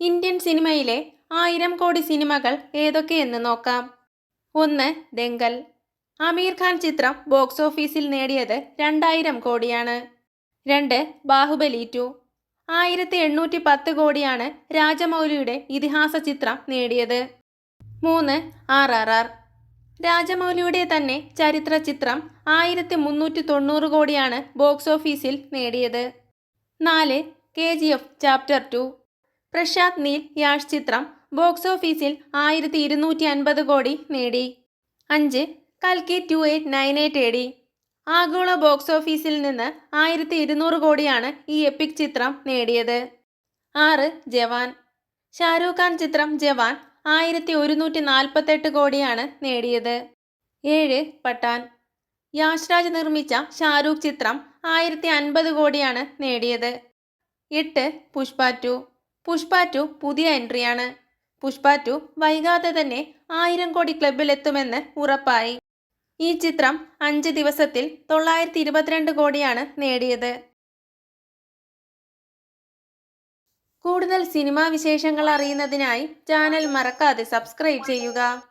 Indian സിനിമയിലെ ആയിരം കോടി സിനിമകൾ ഏതൊക്കെയെന്ന് നോക്കാം. ഒന്ന് ദെങ്കൽ ആമീർ ഖാൻ ചിത്രം ബോക്സ് ഓഫീസിൽ നേടിയത് രണ്ടായിരം കോടിയാണ്. രണ്ട് ബാഹുബലി ടു. ആയിരത്തി എണ്ണൂറ്റി പത്ത് കോടിയാണ് രാജമൗലിയുടെ ഇതിഹാസ ചിത്രം നേടിയത്. മൂന്ന് ആർ ആർ ആർ. രാജമൗലിയുടെ തന്നെ ചരിത്ര ചിത്രം ആയിരത്തി മുന്നൂറ്റി തൊണ്ണൂറ് കോടിയാണ് ബോക്സ് ഓഫീസിൽ നേടിയത്. നാല് K G F chapter two. Prashanth Neel Yash ചിത്രം ബോക്സ് ഓഫീസിൽ ആയിരത്തി ഇരുന്നൂറ്റി അൻപത് കോടി നേടി. അഞ്ച് കൽക്കി two eight nine eight A ആഗോള ബോക്സ് ഓഫീസിൽ നിന്ന് ആയിരത്തി ഇരുന്നൂറ് കോടിയാണ് ഈ എപ്പിക് ചിത്രം നേടിയത്. ആറ് ജവാൻ. ഷാരൂഖ് ഖാൻ ചിത്രം ജവാൻ ആയിരത്തി ഒരുന്നൂറ്റി നാൽപ്പത്തെട്ട് കോടിയാണ് നേടിയത്. ഏഴ് പട്ടാൻ. യാഷ്രാജ് നിർമ്മിച്ച ഷാരൂഖ് ചിത്രം ആയിരത്തി അൻപത് കോടിയാണ് നേടിയത്. എട്ട് പുഷ്പ ടു. പുഷ്പ ടു പുതിയ എൻട്രിയാണ്. പുഷ്പ ടു വൈകാതെ തന്നെ ആയിരം കോടി ക്ലബിലെത്തുമെന്ന് ഉറപ്പായി. ഈ ചിത്രം അഞ്ച് ദിവസത്തിൽ തൊള്ളായിരത്തി ഇരുപത്തിരണ്ട് കോടിയാണ് നേടിയത്. കൂടുതൽ സിനിമാ വിശേഷങ്ങൾ അറിയുന്നതിനായി ചാനൽ മറക്കാതെ സബ്സ്ക്രൈബ് ചെയ്യുക.